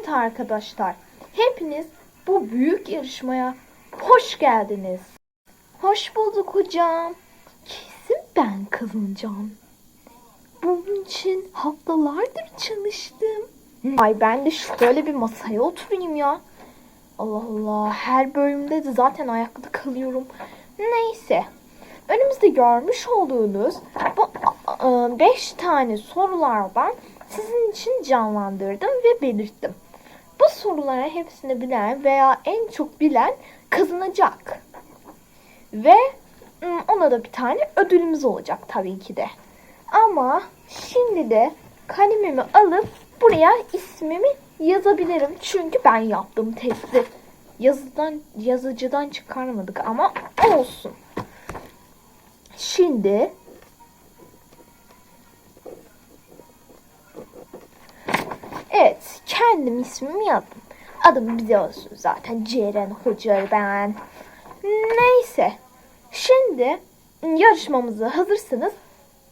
Evet arkadaşlar, hepiniz bu büyük yarışmaya hoş geldiniz. Hoş bulduk hocam. Kesin ben kazanacağım. Bunun için haftalardır çalıştım. Ay ben de şöyle bir masaya oturayım ya. Allah Allah her bölümde de zaten ayakta kalıyorum. Neyse. Önümüzde görmüş olduğunuz bu 5 tane sorulardan sizin için canlandırdım ve belirttim. Bu sorulara hepsini bilen veya en çok bilen kazanacak. Ve ım, ona da bir tane ödülümüz olacak tabii ki de. Ama şimdi de kalemimi alıp buraya ismimi yazabilirim. Çünkü ben yaptım testi. Yazıdan yazıcıdan çıkarmadık ama olsun. Şimdi Evet, kendim ismimi yazdım. Adım bize olsun zaten. Ceren Hoca ben. Neyse. Şimdi yarışmamıza hazırsanız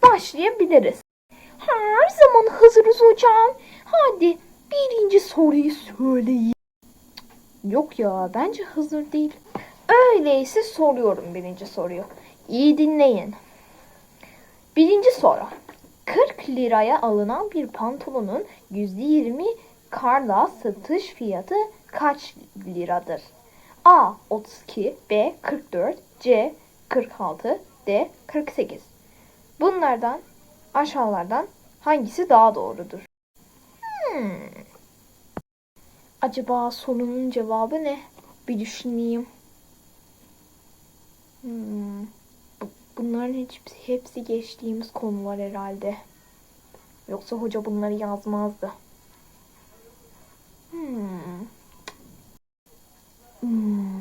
başlayabiliriz. Her zaman hazırız hocam. Hadi birinci soruyu söyleyin. Yok ya bence hazır değil. Öyleyse soruyorum birinci soruyu. İyi dinleyin. Birinci soru. 40 liraya alınan bir pantolonun %20 karla satış fiyatı kaç liradır? A 32, B 44, C 46, D 48. Bunlardan aşağılardan hangisi daha doğrudur? Hmm. Acaba sorunun cevabı ne? Bir düşüneyim. Hmm. Bu- Bunların hepsi, hepsi geçtiğimiz konular herhalde. Yoksa hoca bunları yazmazdı. Hmm. Hmm.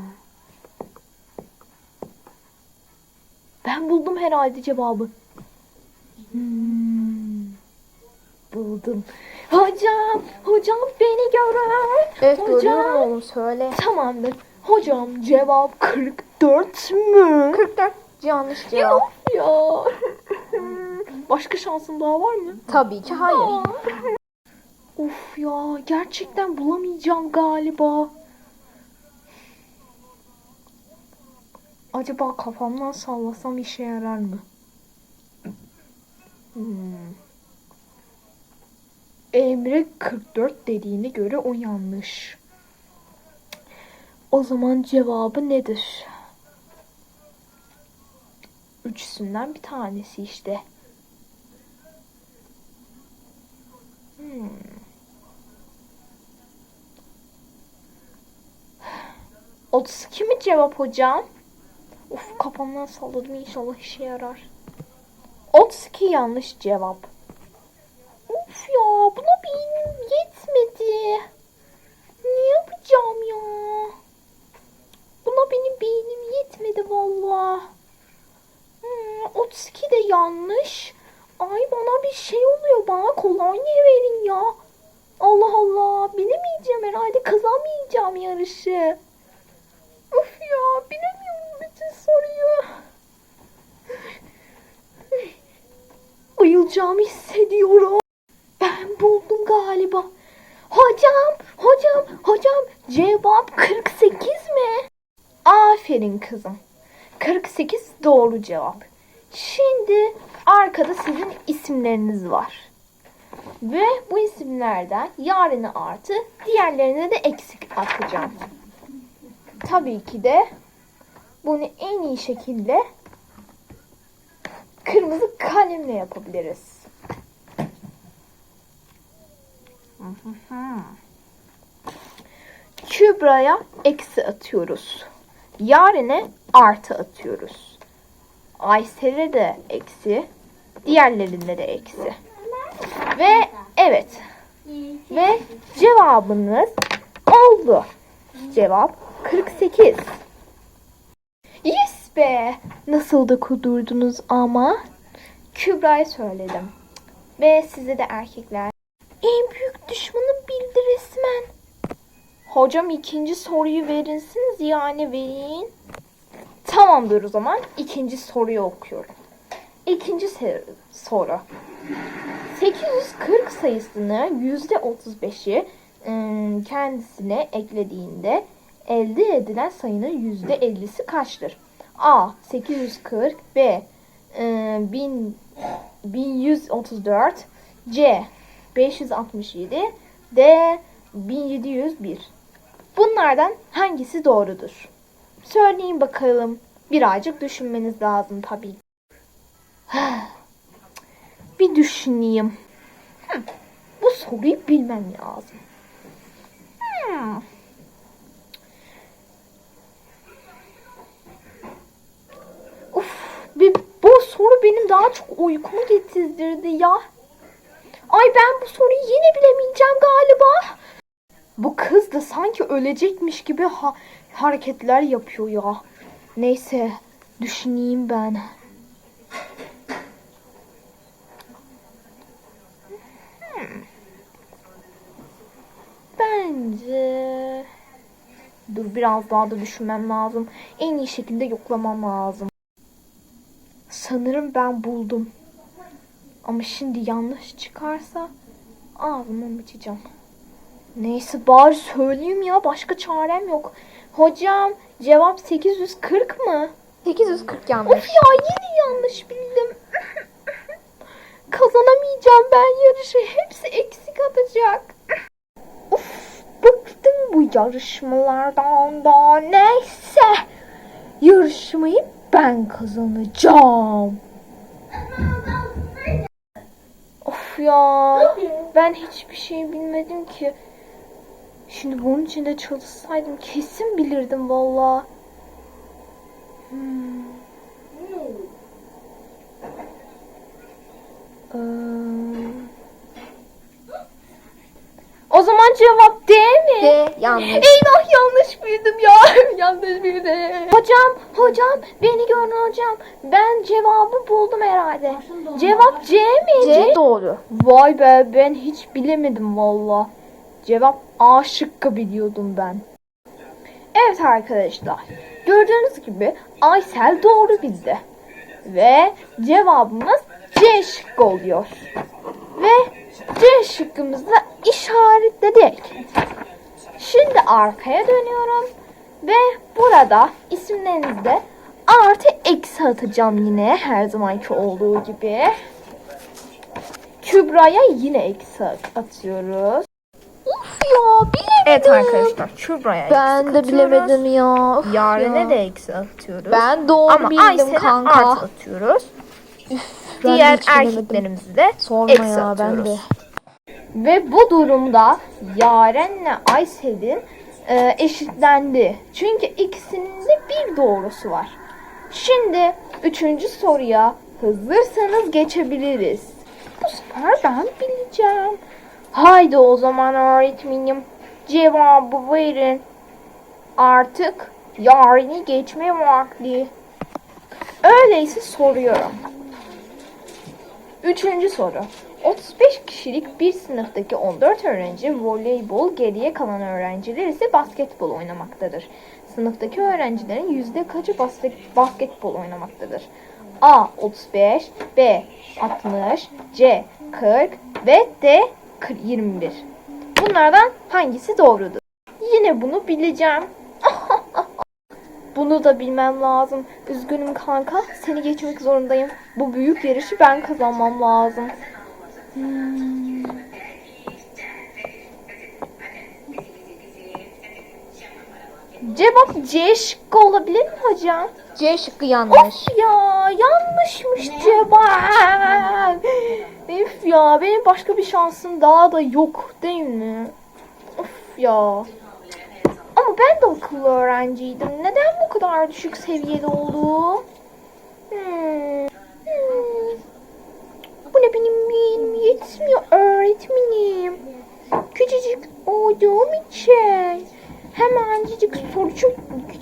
Ben buldum herhalde cevabı. Hmm. Buldum. Hocam, hocam beni görün. Evet hocam. görüyorum oğlum söyle. Tamamdır. Hocam cevap 44 mü? 44 yanlış cevap. Yok ya. Başka şansın daha var mı? Tabii ki hayır. Of ya gerçekten bulamayacağım galiba. Acaba kafamdan sallasam işe yarar mı? Hmm. Emre 44 dediğine göre o yanlış. O zaman cevabı nedir? Üçüsünden bir tanesi işte. Hmm. Otuz iki mi cevap hocam? Uf kafamdan salladım inşallah işe yarar. 32 yanlış cevap. Uf ya buna beynim yetmedi. Ne yapacağım ya? Buna benim beynim yetmedi valla. Hmm, 32 de yanlış. Ay bana bir şey oluyor. Bana kolonya verin ya. Allah Allah. Bilemeyeceğim herhalde. Kazanmayacağım yarışı. Of ya. Bilemiyorum bütün soruyu. Bayılacağımı hissediyorum. Ben buldum galiba. Hocam, hocam, hocam cevap 48 mi? Aferin kızım. 48 doğru cevap. Şimdi arkada sizin isimleriniz var. Ve bu isimlerden yarını artı diğerlerine de eksik atacağım. Tabii ki de bunu en iyi şekilde kırmızı kalemle yapabiliriz. Kübra'ya eksi atıyoruz. Yarine artı atıyoruz. Aysel'e de eksi. Diğerlerinde de eksi. Ve evet. Ve cevabınız oldu. Cevap 48. Yes be. Nasıl da kudurdunuz ama. Kübra'ya söyledim. Ve size de erkekler. En büyük düşmanım bildi resmen. Hocam ikinci soruyu verirsiniz yani verin. Tamamdır o zaman ikinci soruyu okuyorum. İkinci soru. 840 sayısını %35'i ım, kendisine eklediğinde elde edilen sayının yüzde 50'si kaçtır? A. 840 B. ım, 1000 1134 C. 567 D. 1701 Bunlardan hangisi doğrudur? Söyleyin bakalım. Birazcık düşünmeniz lazım tabii. Bir düşüneyim. Hı, Bu soruyu bilmem lazım. Hmm. Bir, bu soru benim daha çok uykumu getirdirdi ya. Ay ben bu soruyu yine bilemeyeceğim galiba. Bu kız da sanki ölecekmiş gibi ha- hareketler yapıyor ya. Neyse düşüneyim ben. Bence... Dur biraz daha da düşünmem lazım. En iyi şekilde yoklamam lazım. Sanırım ben buldum. Ama şimdi yanlış çıkarsa ağzımı açacağım. Neyse bari söyleyeyim ya başka çarem yok. Hocam cevap 840 mı? 840 yanlış. Of ya yine yanlış bildim. Kazanamayacağım ben yarışı. Hepsi eksik atacak. Of bıktım bu yarışmalardan da. Neyse. Yarışmayı ben kazanacağım. Of ya. Ben hiçbir şey bilmedim ki. Şimdi bunun içinde çalışsaydım kesin bilirdim valla. Hmm. Ee, O zaman cevap D mi? D yanlış. Eyvah yanlış bildim ya. yanlış bildim. Hocam, hocam beni görün hocam. Ben cevabı buldum herhalde. Cevap C mi? C doğru. Vay be ben hiç bilemedim valla. Cevap A şıkkı biliyordum ben. Evet arkadaşlar. Gördüğünüz gibi Aysel doğru bildi. Ve cevabımız C şıkkı oluyor. Ve C şıkkımızı işaretledik. Şimdi arkaya dönüyorum. Ve burada isimlerinizde artı eksi atacağım yine her zamanki olduğu gibi. Kübra'ya yine eksi atıyoruz. Evet arkadaşlar Kübra'ya Ben de bilemedim ya. Of Yaren'e ya. de eksi atıyoruz. Ben doğru Ama bildim Aysel'e kanka. artı atıyoruz. Ben de Diğer erkeklerimizi de Sorma eksi ya ben atıyoruz. de. Ve bu durumda Yaren'le Aysel'in e, eşitlendi. Çünkü ikisinin de bir doğrusu var. Şimdi üçüncü soruya hazırsanız geçebiliriz. Bu sefer ben bileceğim. Haydi o zaman öğretmenim cevabı verin. Artık Yaren'i geçme vakti. Öyleyse soruyorum. Üçüncü soru. 35 kişilik bir sınıftaki 14 öğrenci voleybol, geriye kalan öğrenciler ise basketbol oynamaktadır. Sınıftaki öğrencilerin yüzde kaçı basket, basketbol oynamaktadır? A. 35 B. 60 C. 40 ve D. 40 21 Bunlardan hangisi doğrudur? Yine bunu bileceğim. Bunu da bilmem lazım. Üzgünüm kanka. Seni geçmek zorundayım. Bu büyük yarışı ben kazanmam lazım. Hmm. Cevap C şıkkı olabilir mi hocam? C şıkkı yanlış. Of ya yanlışmış cevap. Üf ya benim başka bir şansım daha da yok değil mi? Of ya. Ama ben de akıllı öğrenciydim. Neden bu kadar düşük seviyede oldu? Hmm. Hmm. Bu ne benim benim yetmiyor öğretmenim. Küçücük olduğum için hemencik soru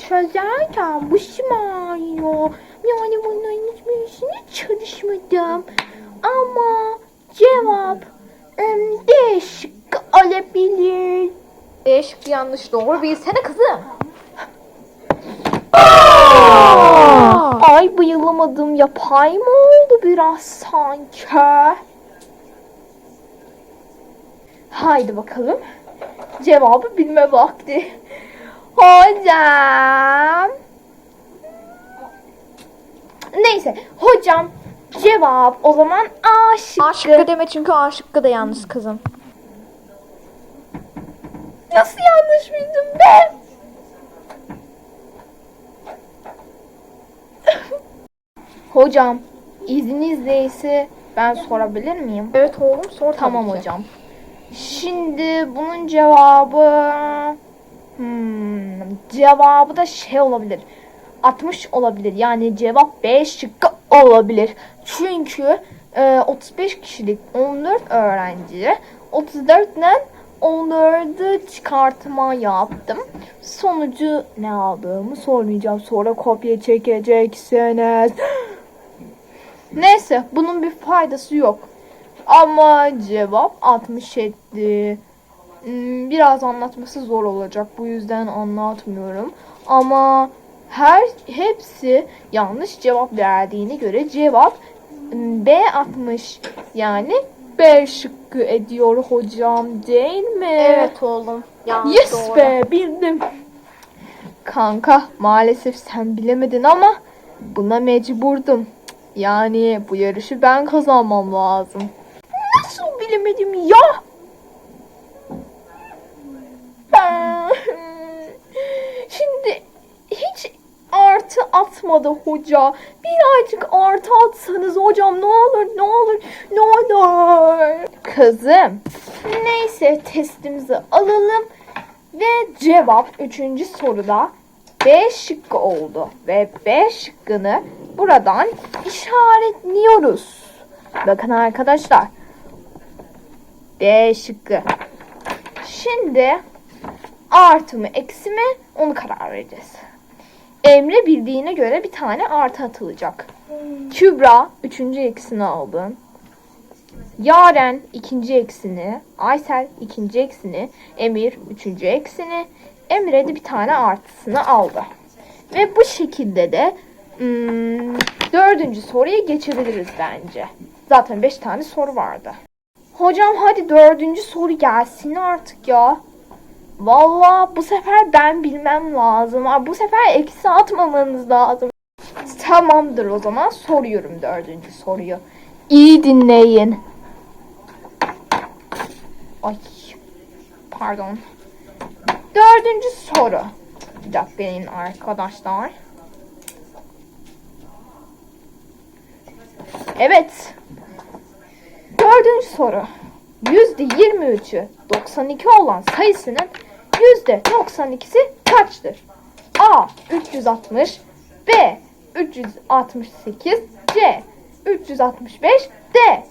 çözerken başım ağrıyor. Yani bunların hiçbirisine çalışmadım. Ama cevap D şıkkı olabilir. D şıkkı yanlış doğru bilsene kızım. Ay bayılamadım. Yapay mı oldu biraz sanki? Haydi bakalım. cevabı bilme vakti. Hocam. Neyse hocam cevap o zaman A şıkkı. A şıkkı deme çünkü A şıkkı da yanlış kızım. Nasıl yanlış bildim ben? hocam izninizle ise ben sorabilir miyim? Evet oğlum sor Tamam hocam. Şimdi bunun cevabı hmm, cevabı da şey olabilir. 60 olabilir. Yani cevap B şıkkı olabilir. Çünkü e, 35 kişilik 14 öğrenci 34'ten 14'ü çıkartma yaptım. Sonucu ne aldığımı sormayacağım. Sonra kopya çekeceksiniz. Neyse bunun bir faydası yok. Ama cevap 67. Hmm, Biraz anlatması zor olacak. Bu yüzden anlatmıyorum. Ama her hepsi yanlış cevap verdiğine göre cevap hmm, B60. Yani B şıkkı ediyor hocam değil mi? Evet oğlum. Yanlış Yes doğru. be bildim. Kanka maalesef sen bilemedin ama buna mecburdum. Yani bu yarışı ben kazanmam lazım. Nasıl bilemedim ya? Ben- Şimdi hiç artı atmadı hoca. Birazcık artı atsanız hocam ne olur ne olur ne olur. Kızım neyse testimizi alalım. Ve cevap 3. soruda B şıkkı oldu. Ve B şıkkını buradan işaretliyoruz. Bakın arkadaşlar. B şıkkı. Şimdi artı mı eksi mi onu karar vereceğiz. Emre bildiğine göre bir tane artı atılacak. Kübra üçüncü eksini aldı. Yaren ikinci eksini, Aysel ikinci eksini, Emir üçüncü eksini, Emre de bir tane artısını aldı. Ve bu şekilde de hmm, dördüncü soruya geçebiliriz bence. Zaten beş tane soru vardı. Hocam hadi dördüncü soru gelsin artık ya. Vallahi bu sefer ben bilmem lazım. Bu sefer eksi atmamanız lazım. Tamamdır o zaman soruyorum dördüncü soruyu. İyi dinleyin. Ay pardon. Dördüncü soru. Bir dakika benim arkadaşlar. Evet. Dördüncü soru. Yüzde 23'ü 92 olan sayısının 92'si kaçtır? A. 360 B. 368 C. 365 D.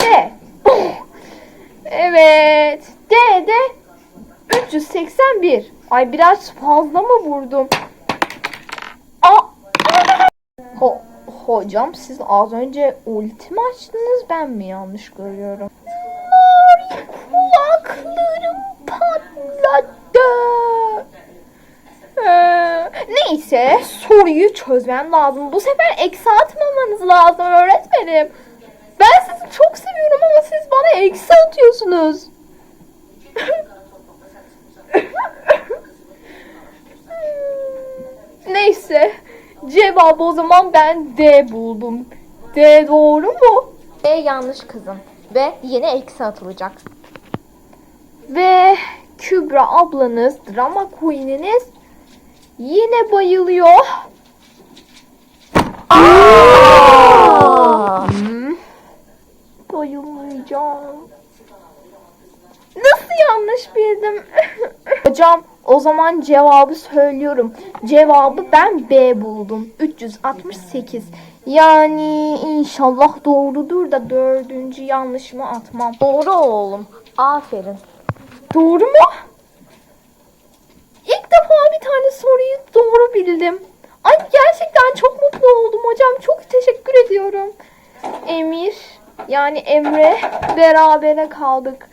D. Evet. D de 381. Ay biraz fazla mı vurdum? A Ho hocam siz az önce ulti mi açtınız ben mi yanlış görüyorum? Mor kulaklarım patladı. Ee, neyse soruyu çözmem lazım. Bu sefer eksi atmamanız lazım öğretmenim. Ben sizi çok seviyorum ama siz bana eksi atıyorsunuz. Neyse. Cevabı o zaman ben D buldum. D doğru mu? B yanlış kızım. Ve yine eksi atılacak. Ve Kübra ablanız, drama queen'iniz yine bayılıyor. Aa! Hmm. Bayılmayacağım. Nasıl yanlış bildim? Hocam o zaman cevabı söylüyorum. Cevabı ben B buldum. 368. Yani inşallah doğrudur da dördüncü yanlışımı atmam. Doğru oğlum. Aferin. Doğru mu? İlk defa bir tane soruyu doğru bildim. Ay gerçekten çok mutlu oldum hocam. Çok teşekkür ediyorum. Emir yani Emre berabere kaldık.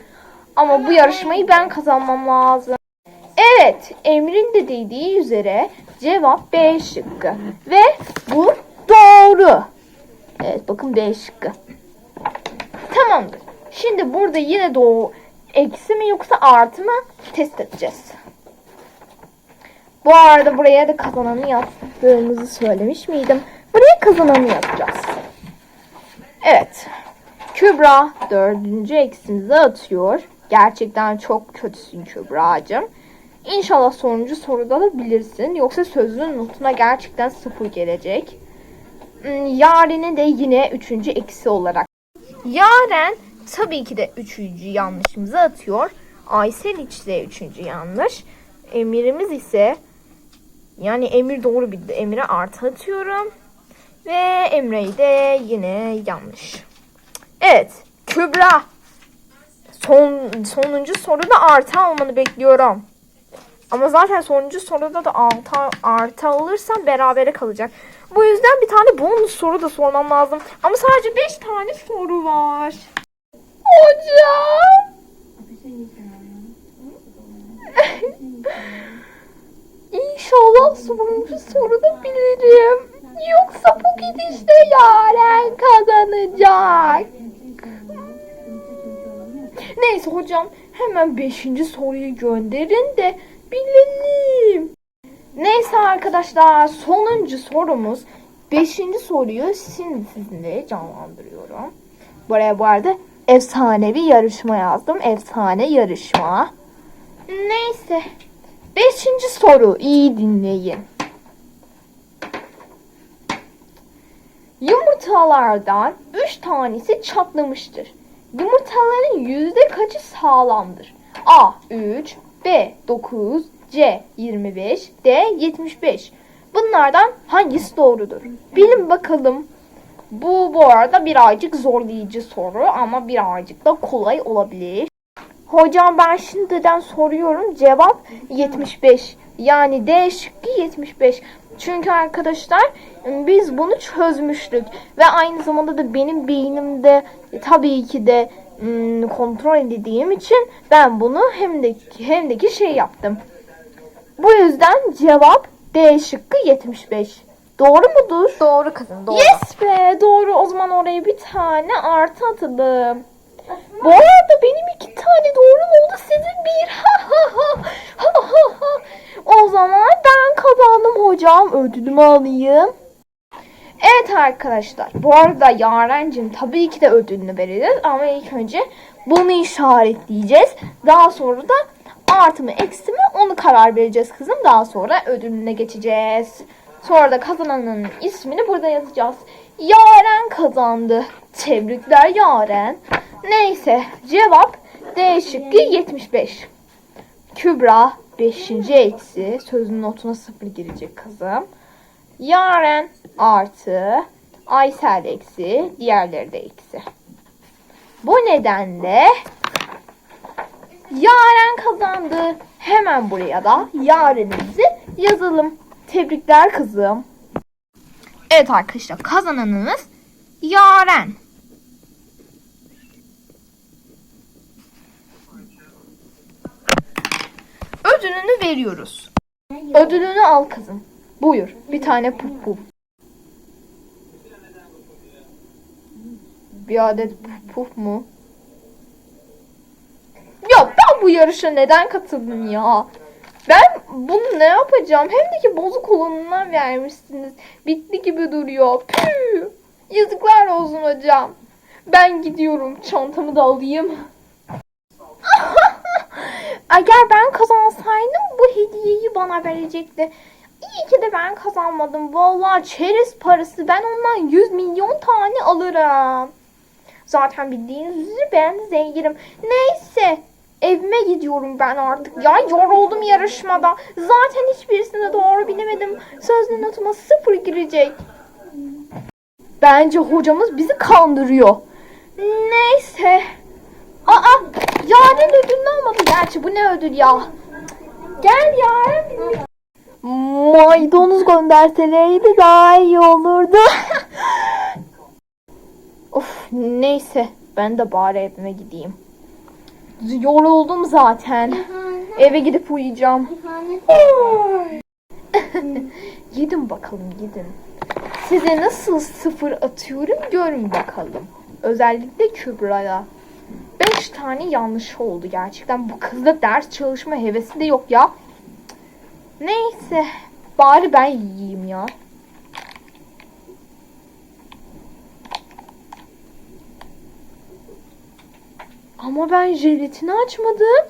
Ama bu yarışmayı ben kazanmam lazım. Evet, Emre'nin de dediği üzere cevap B şıkkı. Ve bu doğru. Evet bakın B şıkkı. Tamamdır. Şimdi burada yine doğu eksi mi yoksa artı mı test edeceğiz. Bu arada buraya da kazananı yazdığımızı söylemiş miydim? Buraya kazananı yazacağız. Evet. Kübra dördüncü eksimizi atıyor. Gerçekten çok kötüsün Kübra'cığım. İnşallah sonuncu soruda da bilirsin. Yoksa sözlüğün notuna gerçekten sıfır gelecek. Hmm, Yaren'i de yine üçüncü eksi olarak. Yaren tabii ki de üçüncü yanlışımızı atıyor. Aysel ise üçüncü yanlış. Emirimiz ise yani Emir doğru bildi. Emir'e artı atıyorum. Ve Emre'yi de yine yanlış. Evet. Kübra. Son, sonuncu soruda artı almanı bekliyorum. Ama zaten sonuncu soruda da artı, artı alırsam berabere kalacak. Bu yüzden bir tane bonus soru da sormam lazım. Ama sadece 5 tane soru var. Hocam. İnşallah sonuncu soruda bilirim. Yoksa bu gidişle Yaren kazanacak. Neyse hocam hemen 5. soruyu gönderin de bilelim. Neyse arkadaşlar sonuncu sorumuz 5. soruyu şimdi sizinle canlandırıyorum. Buraya bu arada efsanevi yarışma yazdım. Efsane yarışma. Neyse. Beşinci soru. iyi dinleyin. Yumurtalardan 3 tanesi çatlamıştır. Yumurtaların yüzde kaçı sağlamdır? A 3, B 9, C 25, D 75. Bunlardan hangisi doğrudur? Bilin bakalım. Bu bu arada birazcık zorlayıcı soru ama birazcık da kolay olabilir. Hocam ben şimdiden soruyorum. Cevap 75. Yani D şıkkı 75. Çünkü arkadaşlar biz bunu çözmüştük. Ve aynı zamanda da benim beynimde e, tabii ki de kontrol edildiğim için ben bunu hem de hem de ki şey yaptım. Bu yüzden cevap D şıkkı 75. Doğru mudur? Doğru kızım doğru. Yes be doğru o zaman oraya bir tane artı atalım. Bu arada benim iki tane doğru oldu sizin bir. Ha ha ha. Ha ha ha. O zaman ben kazandım hocam. Ödülümü alayım. Evet arkadaşlar. Bu arada Yaren'cim tabii ki de ödülünü vereceğiz. Ama ilk önce bunu işaretleyeceğiz. Daha sonra da artı mı eksi mi onu karar vereceğiz kızım. Daha sonra ödülüne geçeceğiz. Sonra da kazananın ismini burada yazacağız. Yaren kazandı. Tebrikler Yaren. Neyse cevap D şıkkı 75. Kübra 5. eksi sözün notuna 0 girecek kızım. Yaren artı Aysel eksi diğerleri de eksi. Bu nedenle Yaren kazandı. Hemen buraya da Yaren'imizi yazalım. Tebrikler kızım. Evet arkadaşlar kazananımız Yaren. Ödülünü veriyoruz. Ödülünü al kızım. Buyur. Bir tane puf puf. Bir adet puf puf mu? Ya ben bu yarışa neden katıldım ya? Ben bunu ne yapacağım? Hem de ki bozuk olanından vermişsiniz. Bitti gibi duruyor. Püh. Yazıklar olsun hocam. Ben gidiyorum. Çantamı da alayım. Eğer ben kazansaydım bu hediyeyi bana verecekti. İyi ki de ben kazanmadım. Vallahi çerez parası. Ben ondan 100 milyon tane alırım. Zaten bildiğiniz üzere ben zenginim. Neyse. Evime gidiyorum ben artık. Ya yoruldum yarışmada. Zaten hiçbirisini doğru bilemedim. Sözlü notuma sıfır girecek. Bence hocamız bizi kandırıyor. Neyse. Aa, Yaren ödülünü almadı. Gerçi bu ne ödül ya? Gel Yaren. Maydanoz gönderselerdi daha iyi olurdu. of neyse. Ben de bari evime gideyim. Yoruldum zaten. Eve gidip uyuyacağım. gidin bakalım gidin. Size nasıl sıfır atıyorum görün bakalım. Özellikle Kübra'ya. 5 tane yanlış oldu gerçekten. Bu kızda ders çalışma hevesi de yok ya. Neyse. Bari ben yiyeyim ya. Ama ben jelatini açmadım.